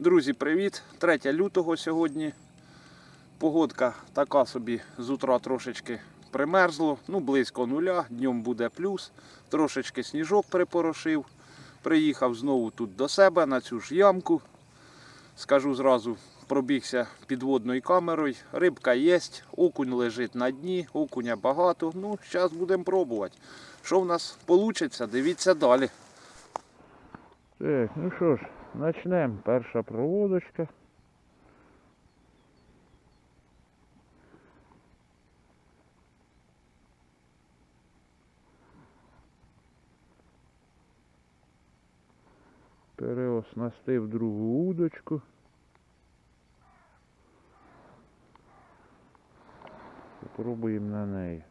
Друзі, привіт! 3 лютого сьогодні. Погодка така собі з утра трошечки примерзло, ну близько нуля, днем буде плюс. Трошечки сніжок припорошив. Приїхав знову тут до себе на цю ж ямку. Скажу зразу, пробігся підводною камерою. Рибка є, окунь лежить на дні, окуня багато. Ну, зараз будемо пробувати. Що в нас вийде, дивіться далі. Так, ну що ж, почнемо. Перша проводочка. Переоснастив другу удочку. Попробуємо на неї.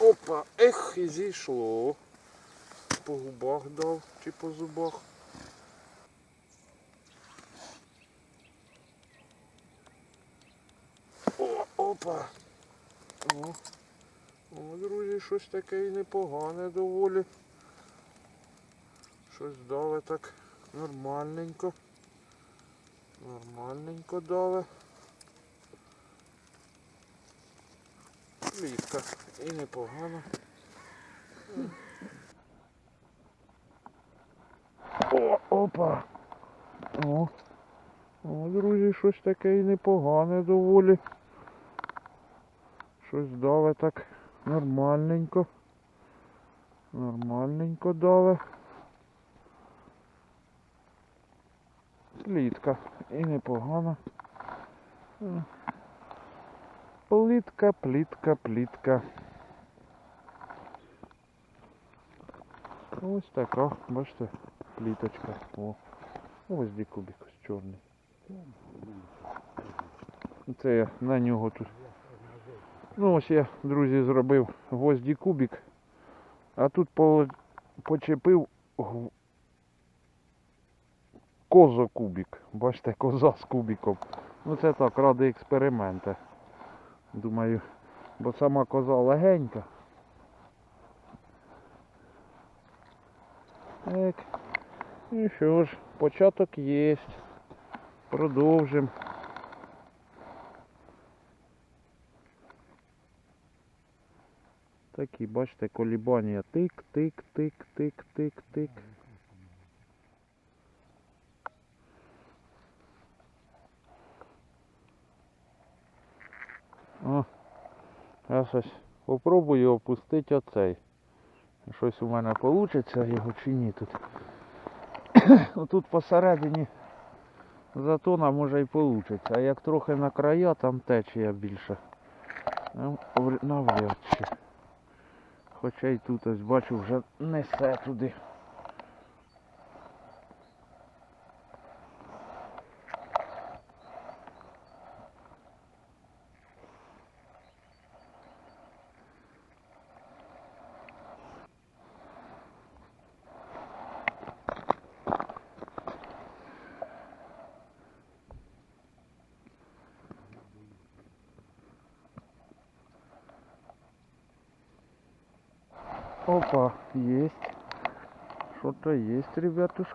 Опа, ех, і зійшло. По губах дав чи по зубах. О, опа. О, О, друзі, щось таке і непогане доволі. Щось дали так нормальненько. Нормальненько дали. Плітка і непогано. О, опа. О. О, друзі, щось таке і непогане доволі. Щось дали так нормальненько. Нормальненько дали. Плітка. І непогано. Е. Плітка, плітка, плітка. Ось така, бачите, пліточка. О. Ось де кубик ось чорний. Це я на нього тут. Ну ось я, друзі, зробив гвозді кубик. А тут почепив козокубик. Бачите, коза з кубиком. Ну це так, ради експеримента. Думаю, бо сама коза легенька. Так. Ну що ж, початок є. Продовжимо. Такі, бачите, колібання. Тик, тик, тик, тик, тик, тик. О, я щось попробую опустити оцей. Щось у мене вийде його чи ні тут. Тут посередині затона може і вийде. А як трохи на края, там течія більше. Вр- Навряд чи. Хоча й тут ось бачу вже несе туди.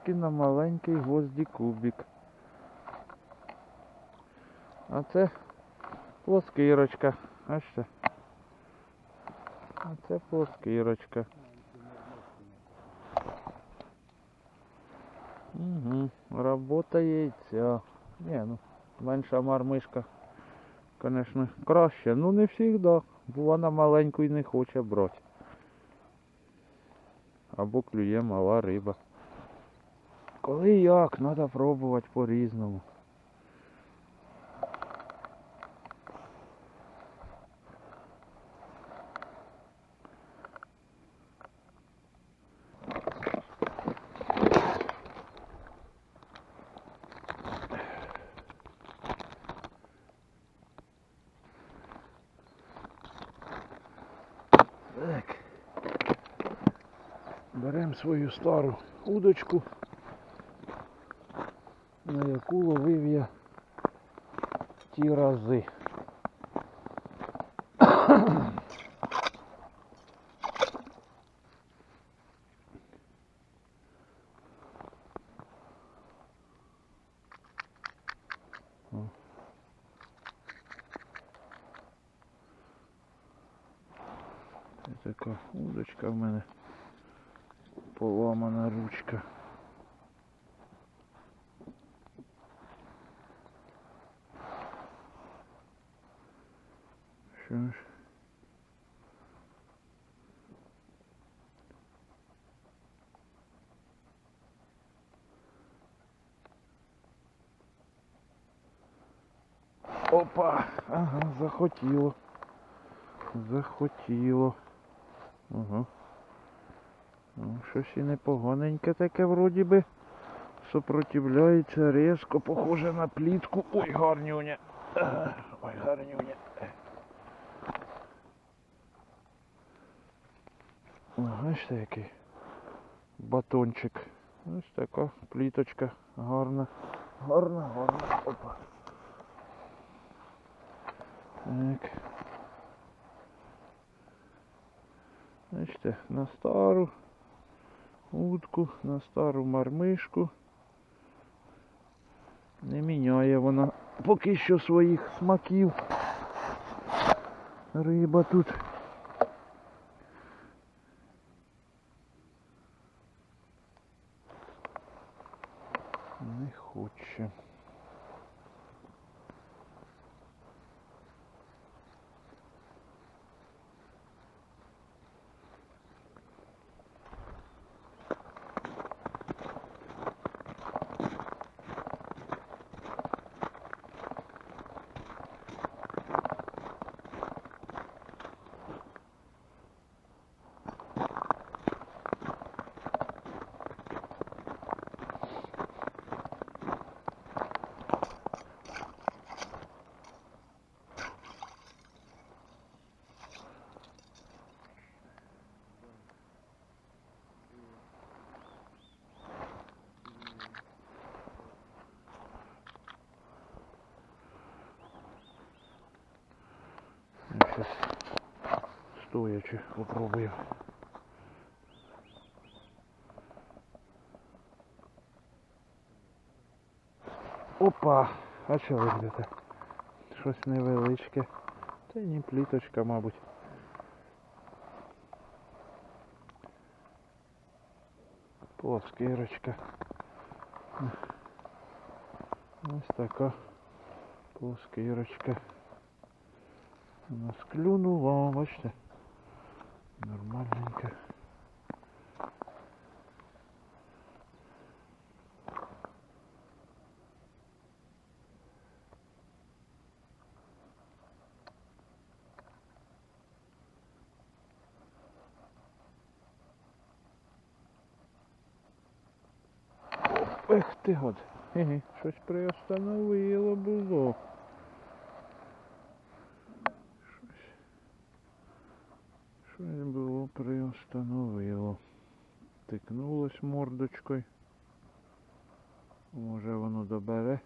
Ребятушки, на маленький гвозді кубик. А це плоскирочка. Бачите? А це плоскирочка. Угу. Робота яйця. Ні, ну, менша мармишка, конечно, краще. Ну не завжди. Бо вона маленьку і не хоче брати. Або клює мала риба. Коли як, треба пробувати по-різному. Так. Беремо свою стару удочку. На яку ловив я ті рази. О. Це така удочка в мене поламана ручка. Що ж? Опа! Ага, захотіло. Захотіло. Ага. Ну, щось і непоганеньке таке вроді би. Сопротивляється різко, похоже на плітку. Ой, гарнюня. Ой, гарнюня. Ага, бачите який батончик. Ось така пліточка гарна. Гарна, гарна. Опа. Так. Бачите, на стару утку, на стару мармишку. Не міняє вона поки що своїх смаків. Риба тут. Не хоче. Стоячи попробую. Опа! А що ви будете? Щось невеличке. Та ні пліточка, мабуть. Плоскирочка. Ось така плоскирочка. Вона склюнула, бачите? Нормальненько. Ех ти гад. Щось приостановило було. Щось було приостановило. Тикнулось мордочкою. Може воно добере.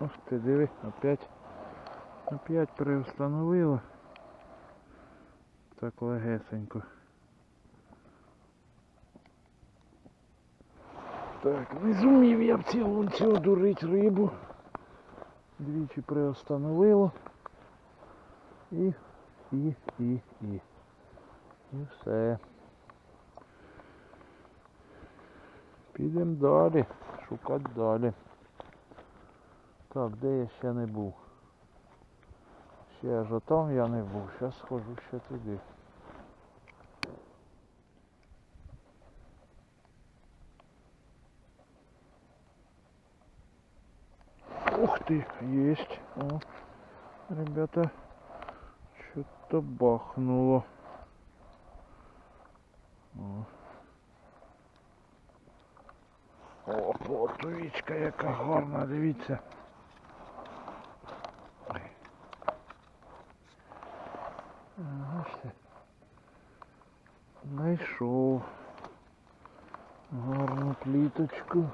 Ох ти диви, опять. Опять приостановило. Так легесенько. Так, не зумів я в цілунці одурить рибу. Двічі приостановило. І, і, і, і. І все. Підемо далі. Шукати далі. Так, де я ще не був? Ще аж отам я не був. Зараз схожу ще туди. ты есть. О, ребята, что-то бахнуло. О. вот увичка, яка гарна, дивіться. Бачите? Знайшов гарну пліточку.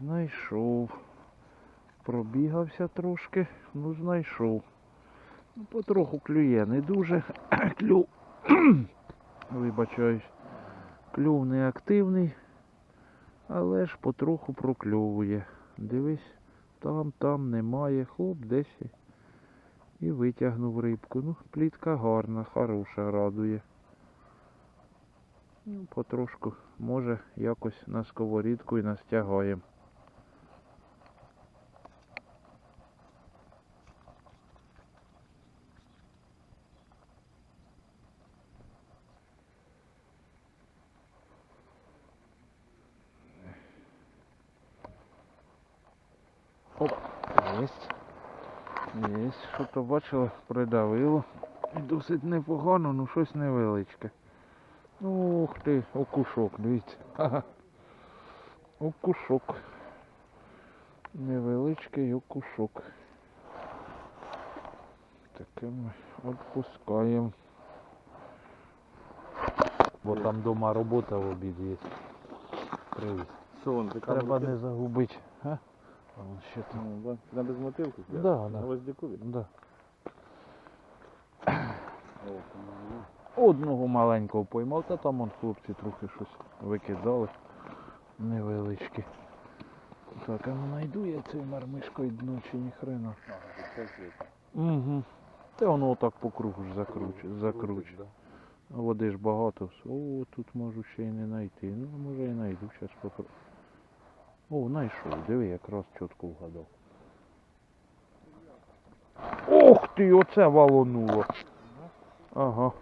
Знайшов. Пробігався трошки, ну знайшов. Ну, потроху клює, не дуже. Клюв. Вибачаюсь. Клюв не активний, але ж потроху прокльовує. Дивись, там, там немає. Хлоп, десь і- витягнув рибку. Ну, плітка гарна, хороша, радує. Ну, потрошку, може, якось на сковорідку і настягаємо. Оп, єсть. Єсть, що то бачили, придавило. І досить непогано, ну щось невеличке. Ух ти, окушок, дивіться. Ха-ха. Окушок. Невеличкий окушок. Таке ми відпускаємо. Бо там вдома робота в обід є. Ти Треба не загубити. А? А ще там. Ну, да. На без? Да, да. На гвоздяку? Да. Ну, Одного маленького поймав, та там он хлопці трохи щось викидали. Невеличкі. Так, а ну найду я цей мармишкою дно чи ні хрена. Угу. Та воно отак по кругу ж закручує. А води ж багато. О, тут можу ще й не знайти. Ну, може і знайду, зараз попробую. О, знайшов, диви, якраз чітко вгадав. Ох ти, оце валонуло. Ага.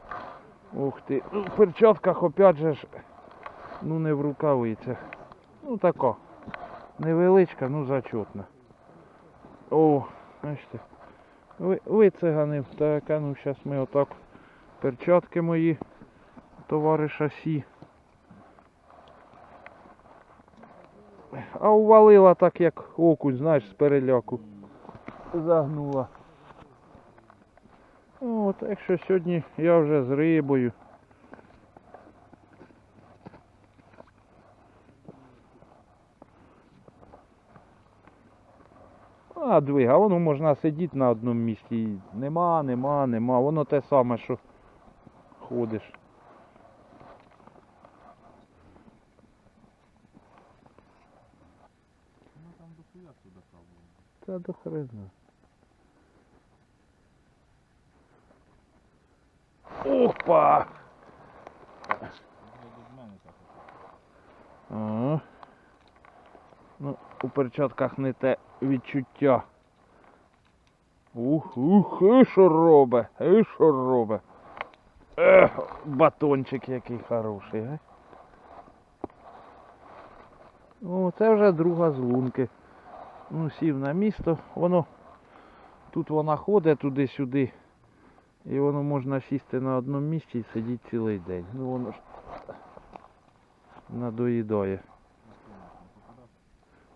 Ух ти. Ну, в перчатках опять же ж. Ну не в рукавицях. Ну така. Невеличка, ну зачетна. О, бачите. Ви, вицеганив. Так, а ну зараз ми отак. Перчатки мої товариша Сі. А увалила так, як окунь, знаєш, з переляку. Загнула. Ну, так що сьогодні я вже з рибою. А двига, воно можна сидіти на одному місці. Нема, нема, нема. Воно те саме, що ходиш. Ну там до хуя сюди було. Та до хрена. Опа! Ага. Ну, у перчатках не те відчуття. Ух, ух, і що робе, і що робе. Ех, батончик який хороший, а? О, це вже друга з лунки. Ну, сів на місто, воно тут вона ходить туди-сюди. І воно можна сісти на одному місці і сидіти цілий день. Ну воно ж надоїдає.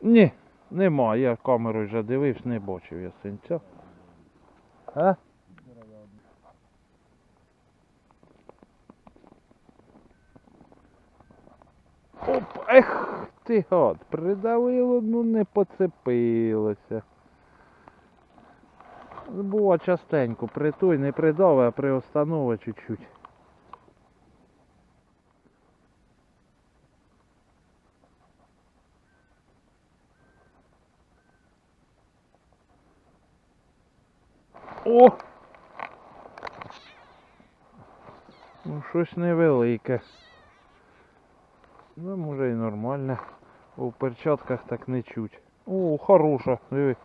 Ні, нема. Я камерою вже дивився, не бачив я синця. А? Оп, ех, ти гад, придавило, ну не поцепилося. Бува частенько, при той не придави, а приостанови чуть-чуть. О! Ну щось невелике. Ну, може і нормальне. У перчатках так не чуть. О, хороша, диви,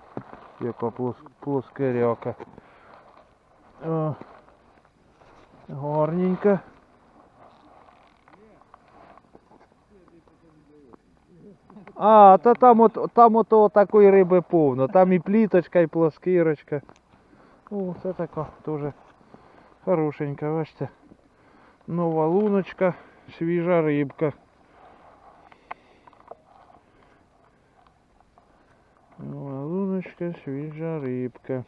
яка плос, плоскиряка. Гарненька. А, та там от там ото такої риби повно. Там і пліточка, і плоскирочка. О, це така теж хорошенька, бачите. Нова луночка, свіжа рибка. Невеличка свіжа рибка.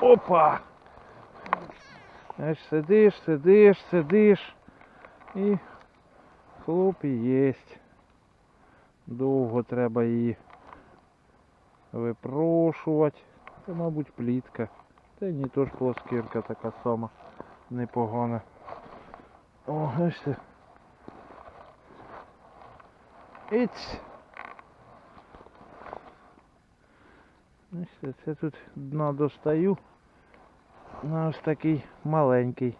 Опа! Аж сидиш, сидиш, сидиш і хлоп єсть. Довго треба її випрошувати. Це, мабуть, плітка. Та ні, теж плоскирка така сама непогана. О, бачите. Іць. Бачите, це тут дна достаю. На ось такий маленький.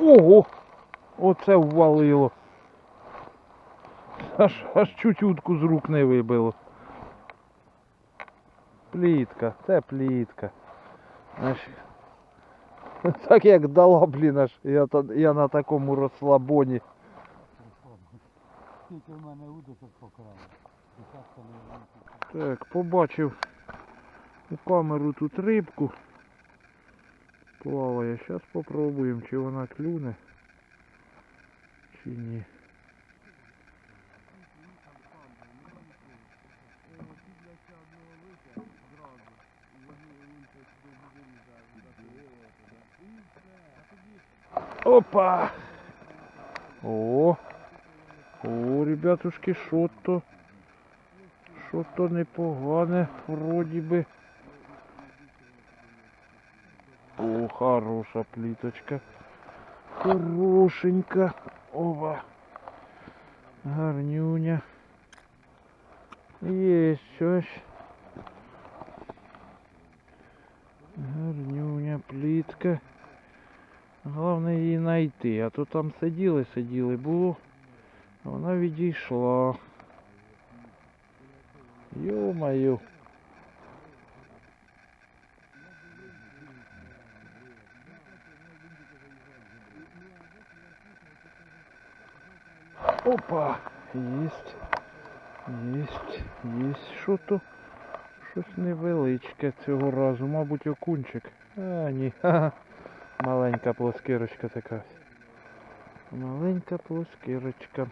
Ого! Оце ввалило. Аж, аж чуть утку з рук не вибило. Плітка, це плітка. Аж... Так як дала, блін, аж я, я на такому розслабоні. Скільки в мене удочок покрали? Так, побачив у камеру тут рибку. Плаває. Зараз попробуємо, чи вона клюне, чи ні. Опа! О! О, ребятушки, що то? Що то непогане, вроді би. О, хороша пліточка. Хорошенька. Ова. Гарнюня. Є щось. Гарнюня, плітка. Головне її знайти. А то там сиділи, сиділи, було. Вона відійшла. Ё-моё. Опа! Єсть. Єсть. Єсть. Що то? Щось невеличке цього разу. Мабуть, окунчик. А, ні. Ха-ха. Маленька плоскирочка така. Маленька плоскирочка.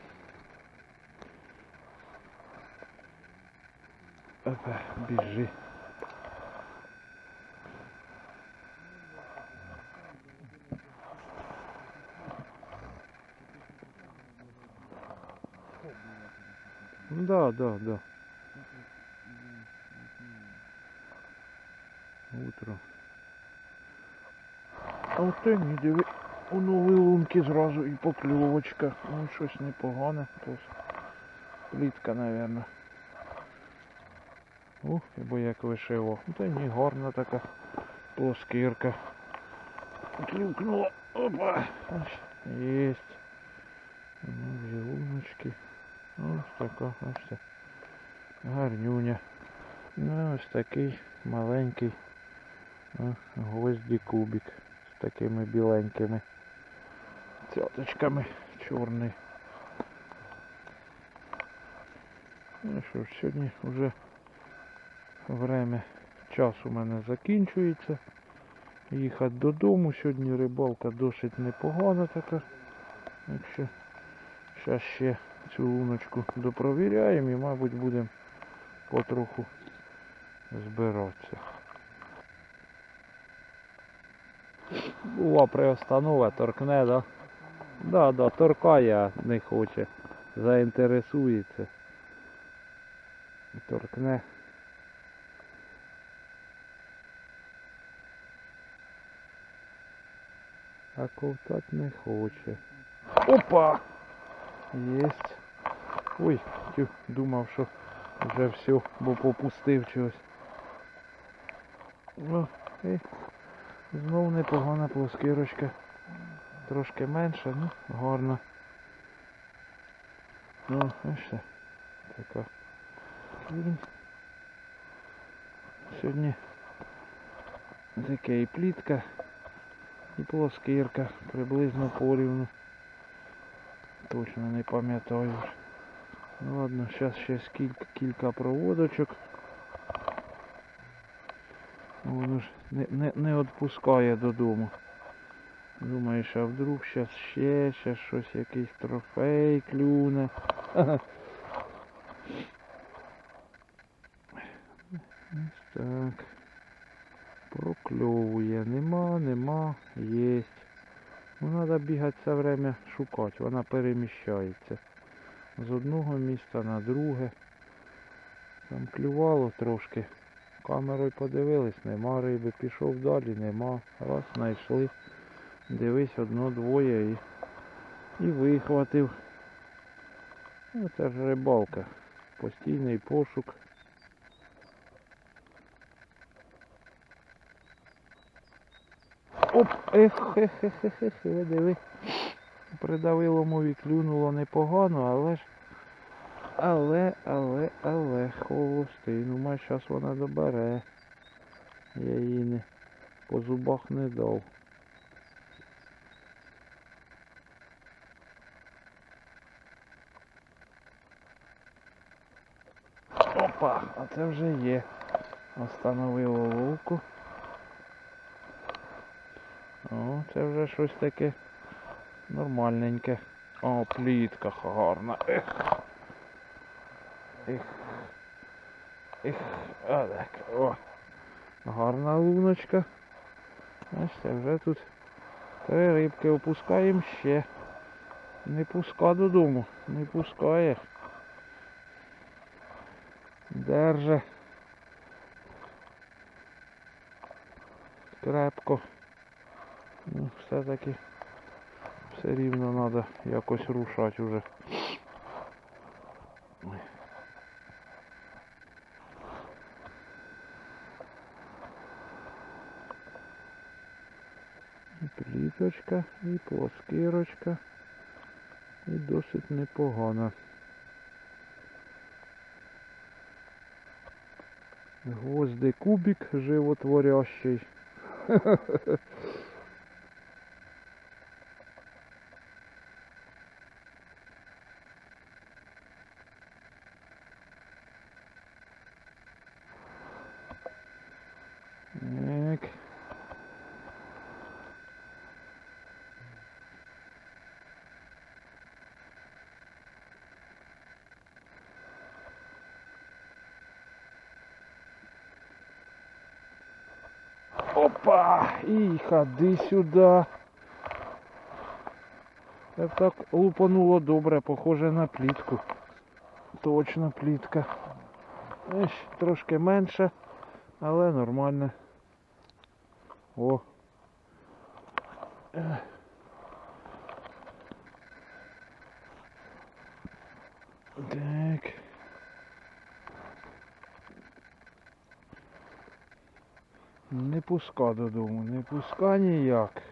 Опа, біжи. Да, да, да. А от ти ні, диви, у нові лунки зразу і покльовочка. Ну, щось непогане. Плітка, напевно. Ух, бо як вишиво. Та ні, гарна така плоскирка. Клюкнула. Опа. Єсть. Ну. Ось така, бачите. Гарнюня. Ну, ось такий маленький гвозді кубик такими біленькими цяточками чорний. Ну що ж, сьогодні вже время, час у мене закінчується. Їхати додому. Сьогодні рибалка досить непогана така. Так зараз ще цю луночку допровіряємо і, мабуть, будемо потроху збиратися. Була приостанова, торкне, да? Да, да, торкає, не хоче. Заінтересується. Торкне. А ковтать не хоче. Опа! Єсть. Ой, тю, думав, що вже все, бо попустив чогось. О, і знов непогана плоскирочка. Трошки менша, ну, гарна. Ну, бачите, така. Сьогодні таке і плітка, і плоскирка, приблизно порівну. Точно не пам'ятаю. Ну ладно, зараз ще скільки, кілька проводочок. Воно ж не, не, не відпускає додому. Думаєш, а вдруг щас ще, ще щось, якийсь трофей клюне. Ось так. Прокльовує. Нема, нема, єсть. Ну, треба бігати все время шукати, вона переміщається. З одного міста на друге. Там клювало трошки. Камерою подивились, нема риби. Пішов далі, нема. Раз, знайшли. Дивись, одно-двоє і, і вихватив. Ну, це ж рибалка. Постійний пошук. Оп, ех, ех, ех, ех, ви диви. Придавило мові клюнуло непогано, але ж. Але, але, але, холостий. Май зараз вона добере. Я її не по зубах не дав. Опа, а це вже є. Остановило ловку. О, це вже щось таке нормальненьке. О, плітка гарна. Ех. Ех. Ех. А так. О. Гарна луночка. Бачите, вже тут три рибки опускаємо ще. Не пуска додому, не пускає. Держи. Крепко. Ну, все-таки все рівно треба якось рушати вже. І пліточка, і плоскирочка. І досить непогано. Гвозди кубик животворящий. Так. Опа! І ходи сюди. Це так лупануло добре, похоже на плітку. Точно плітка. Ось трошки менше, але нормально. О. Так. Не пуска додому, не пуска ніяк.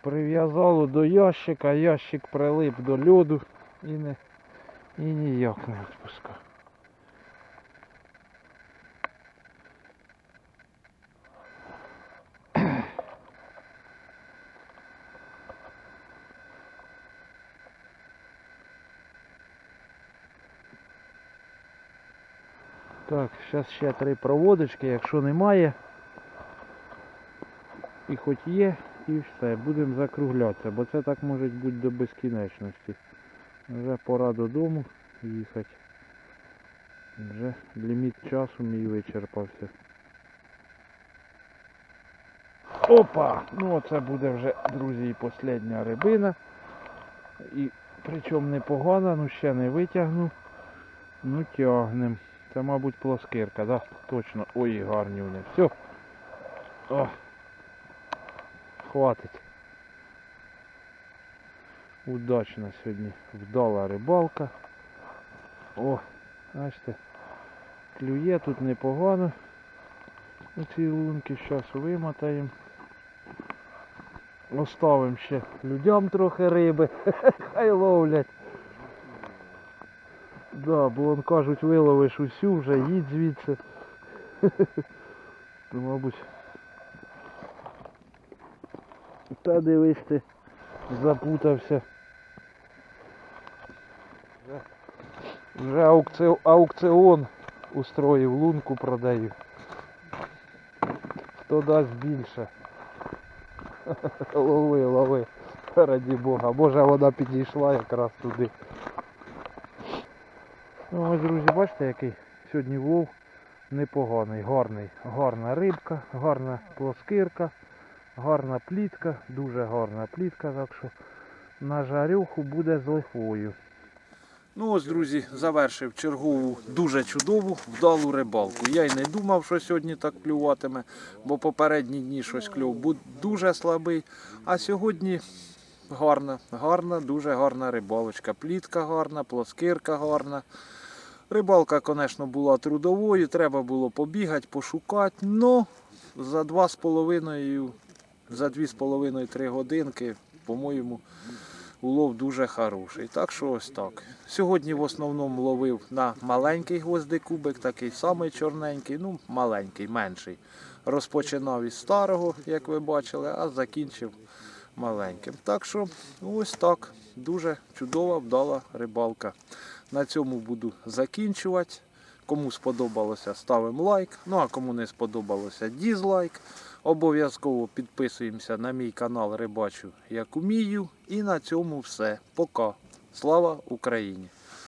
Прив'язало до ящика, ящик прилип до льоду і не і ніяк не відпускав. Так, зараз ще три проводочки, якщо немає. І хоч є, і все, будемо закруглятися, бо це так може бути до безкінечності. Вже пора додому їхати. Вже ліміт часу мій вичерпався. Опа! Ну оце буде вже, друзі, і остання рибина. І причому непогана, ну ще не витягну. Ну тягнем. Це, мабуть, плоскирка, да? Точно. Ой, гарні вони. Все. О. Хватить. Удачна сьогодні вдала рибалка. О, бачите, клює тут непогано. Оці лунки зараз вимотаємо. Оставимо ще людям трохи риби. Хай ловлять. Да, бо он кажуть, виловиш усю, вже їдь звідси. То, мабуть. Та дивись ти, запутався. Вже аукці... аукціон устроїв, лунку продаю. Хто дасть більше. Лови, лови. Раді Бога. Боже, вода підійшла якраз туди. Ну ось, друзі, бачите, який сьогодні вов непоганий, гарний. Гарна рибка, гарна плоскирка, гарна плітка, дуже гарна плітка, так що на жарюху буде з лихвою. Ну ось, друзі, завершив чергову дуже чудову вдалу рибалку. Я й не думав, що сьогодні так клюватиме, бо попередні дні щось клюв був дуже слабий. А сьогодні гарна, гарна, дуже гарна рибалочка. Плітка гарна, плоскирка гарна. Рибалка, звісно, була трудовою, треба було побігати, пошукати. Ну, за два з половиною, за дві з половиною три годинки, по-моєму, улов дуже хороший. Так що ось так. Сьогодні в основному ловив на маленький гвоздикубик, такий самий чорненький, ну маленький, менший. Розпочинав із старого, як ви бачили, а закінчив маленьким. Так що ось так. Дуже чудова, вдала рибалка. На цьому буду закінчувати. Кому сподобалося, ставимо лайк. Ну а кому не сподобалося, дізлайк. Обов'язково підписуємося на мій канал Рибачу як умію. І на цьому все. Пока. Слава Україні!